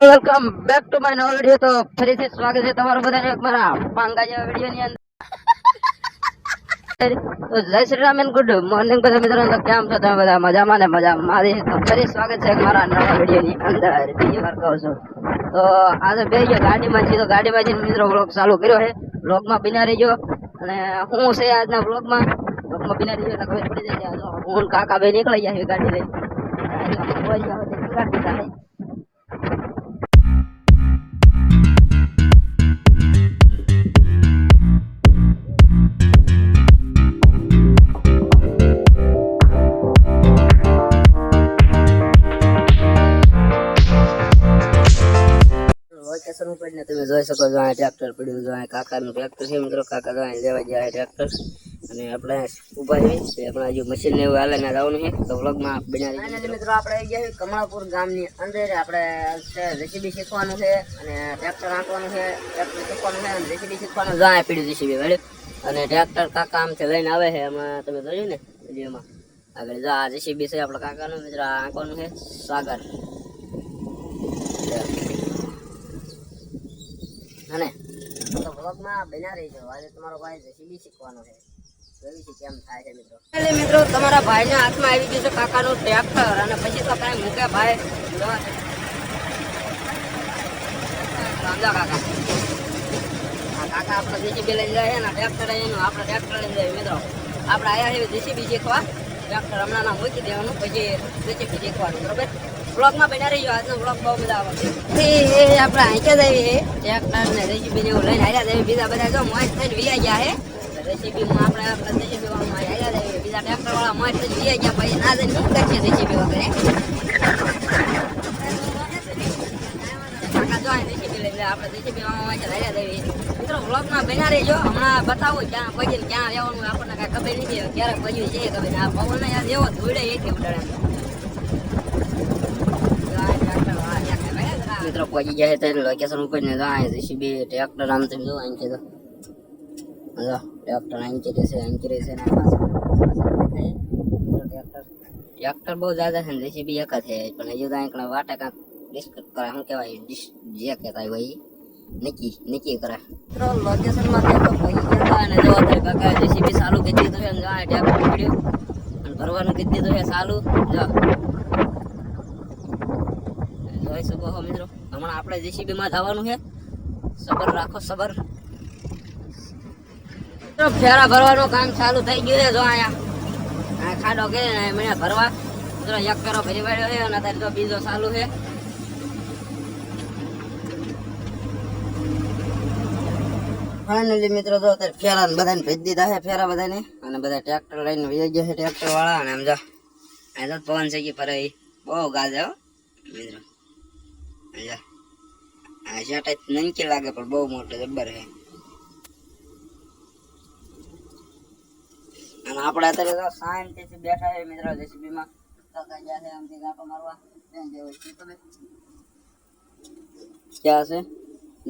Welcome back to my નવો video તો ફરીથી સ્વાગત છે તમારું બધાને એક મારા પાંગા જેવા વીડિયો ની અંદર તો જય Shri Ram and good morning બધા મિત્રો તો કેમ છો તમે બધા મજામાં ને મજામાં મારી તો ફરી સ્વાગત છે એક મારા નવા વીડિયો ની અંદર બીજી વાર કહું છું તો આજે બે ગયો ગાડીમાં છીએ તો ગાડીમાં જઈને મિત્રો વ્લોગ ચાલુ કર્યો છે વ્લોગમાં બિના રહીજો અને હું છે આજના વ્લોગમાં વ્લોગમાં બિના રહીજો એટલે ખબર પડી જાય કે આ જો હું ને કાકા બે નીકળી ગયા છે ગાડી લઈ ગાડી દીધા છે લોકેશન ઉપર ને તમે જોઈ શકો છો અહીંયા ટ્રેક્ટર પડ્યું છે અહીંયા કાકાનું ટ્રેક્ટર છે મિત્રો કાકા તો અહીંયા લેવા જાય ટ્રેક્ટર અને આપણે ઊભા છે તે આપણે હજુ મશીન ને એવું હાલે ને જવાનું છે તો વ્લોગમાં બનાવી મિત્રો આપણે આવી ગયા કમળાપુર ગામની અંદર આપણે રેસીપી શીખવાનું છે અને ટ્રેક્ટર આંકવાનું છે ટ્રેક્ટર શીખવાનું છે અને રેસીપી શીખવાનું જાય પીડ્યું રેસીપી વાળું અને ટ્રેક્ટર કાકા આમથી લઈને આવે છે એમાં તમે જોયું ને વિડીયોમાં? આગળ જો આ જેસીબી છે આપણા કાકાનું મિત્રો આંકવાનું છે સાગર. અને તો વ્લોગમાં બના રહેજો. આજે તમારો ભાઈ રેસીપી શીખવાનો છે. એટલે મિત્રો? તમારા ભાઈના હાથમાં આવી ગયું છે કાકાનું ટ્રેક્ટર અને પછી તો કાંઈ મૂકે ભાઈ. છે. કાકા. કાકા આપણે જેસીબી લઈને જાય ને ટ્રેક્ટર એનું, આપણે ટ્રેક્ટર લઈને જાય મિત્રો. આપણે આયા છે જેસીબી શીખવા. ટ્રેક્ટર હમણાં મૂકી દેવાનું, પછી જેસીબી શીખવાનું બરોબર? બ્લોગમાં બન્યા રહીજો, આજનો બ્લોગ બહુ બધા એ આપણે આંક્યા દેવી ટ્રેક્ટર ને ને એવું લઈને હાલ્યા દેવી બીજા બધા જો મોજ થઈને વિયા ગયા જેસીબીમાં આપણે જેસીબી વાળા હાલ્યા દેવી બીજા ટ્રેક્ટર વાળા મોજ થઈને વિયા ગયા, પછી ના જઈને રેસીપી વગર જો લઈને આપણે હાલ્યા દેવી મિત્રો બ્લોગમાં બેના રહેજો. હમણાં બતાવું ક્યાં પગી ક્યાં રહેવાનું આપણને કાંઈ ખબર નથી ક્યારે પગ્યું છે ખબર આ પવન યાદ એવો ધૂળે એથી ઉડાડે મિત્રો, પહોંચી જાય તો લોકેશન ઉપર ને જાય જેસીબી ટ્રેક્ટર આમ તમે જો અહીં છે તો. ટ્રેક્ટર અહીં છે છે અહીં છે. છે ને ટ્રેક્ટર બહુ જ્યાદા છે ને જેસીબી એક જ છે, પણ હજુ તો આંકડા વાટા કાંક ડિસ્કસ કરે શું કહેવાય જે કહેતા હોય નક્કી નક્કી કરે મિત્રો લોકેશનમાં તો પહોંચી ગયા અને જો અત્યારે કાકા જેસીબી ચાલુ કરી દીધું છે જો ટ્રેક્ટર પડ્યું અને ભરવાનું કરી દીધું છે ચાલુ જો જોઈ શકો છો મિત્રો હમણાં આપણે જેસીબી માં જવાનું છે સબર રાખો સબર ફેરા ભરવાનું કામ ચાલુ થઈ ગયું છે જો અહીંયા આ ખાડો કે મને ભરવા એક ફેરો ભરી વાળ્યો છે અને અત્યારે તો બીજો ચાલુ છે ફાઇનલી મિત્રો, તો અત્યારે ફેરા બધાને ભેજ દીધા છે, ફેરા બધાને. અને બધા ટ્રેક્ટર લઈને વહી ગયા છે ટ્રેક્ટર વાળા અને આમ જો, આ તો પવન છે કે ફરે ઈ. બહુ ગાજે હો, મિત્રો. અહીંયા આ શર્ટ નંકી લાગે પણ બહુ મોટો જબ્બર છે. અને આપણે અત્યારે તો શાંતિથી બેઠા છે, મિત્રો જેસીબી માં કાકા ગયા છે, આમથી ગાંટો મારવા. ત્યાં જેવું છે તમે? ક્યાં છે?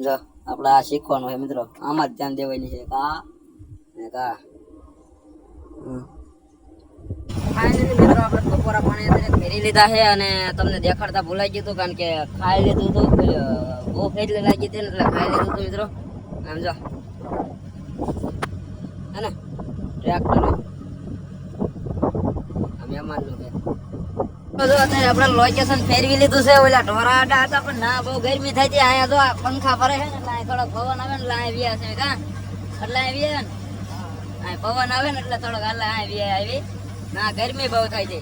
જો. આપણે આ શીખવાનું છે મિત્રો. આમાં જ ધ્યાન દેવાની છે. કા? ને કા? ફાઇનલી મિત્રો. આપણે બપોરા પાણી ફેરી લીધા છે અને તમને દેખાડતા ભૂલાઈ ગયું હતું કારણ કે ખાઈ લીધું હતું. બહુ એટલે લાગી હતી ખાઈ લીધું હતું મિત્રો. આમ જો. હે ને? ટ્રેક્ટર અત્યારે લોકેશન ફેરવી લીધું છે. ઓલા હતા પણ ના, બહુ ગરમી થઈ હતી અહીંયા જો પંખા ફરે છે ને થોડોક પવન આવે ને લાય વ્યા છે, કા? એટલે અહીંયા વ્યા ને. પવન આવે ને, એટલે થોડોક હાલ આ વી આવી. ના, ગરમી બહુ થઈ જાય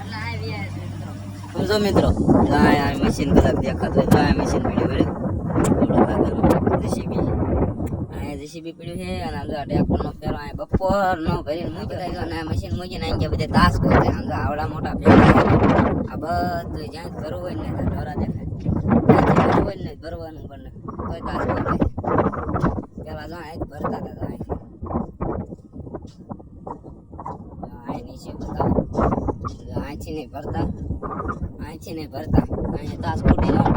એટલે આ વી છે મિત્રો. સમજો મિત્રો મશીન કદાચ દેખાતું મશીન પડ્યું હોય જેસીબી જેસીબી પડ્યું છે અને આમ જો આ ટ્રેક્ટરનો ફેરો આ બપોર નો ભરીને મૂકી થાય અને મશીન મૂકીને અહીં ગયા બધા તાસ કરે આમ જો આવડા મોટા ફેરો આ બધું જ્યાં ભરવું હોય ને ઢોરા દેખાય. ભરવું હોય ને ભરવાનું પણ કોઈ તાસ કરે પેલા જો અહીં ભરતા હતા અહીંથી. અહીં નીચે બતાવો. અહીંથી નહીં ભરતા અહીંથી નહીં ભરતા. અહીં તાસ ફૂટી જાવ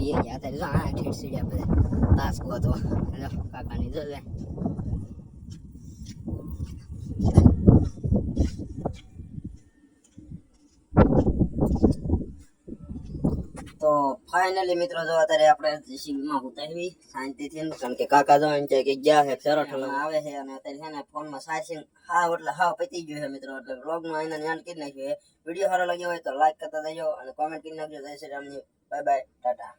એ ગયા હતા આ ઠેઠ સીડ્યા બધા. તાસ ગોતો કાકાની જો લે તો ફાઇનલી મિત્રો જો અત્યારે આપણે જીસીબીમાં ઉતારવી શાંતિથી કારણ કે કાકા જો એમ છે કે ગયા છે ચરઠ આવે છે અને અત્યારે છે ને ફોનમાં સાયસિંગ હાવ એટલે હાવ પતી ગયું છે મિત્રો એટલે બ્લોગમાં એને ધ્યાન કરી નાખ્યું છે વીડિયો સારો લાગ્યો હોય તો લાઈક કરતા જજો અને કોમેન્ટ કરી નાખજો. જય શ્રી રામની બાય બાય ટાટા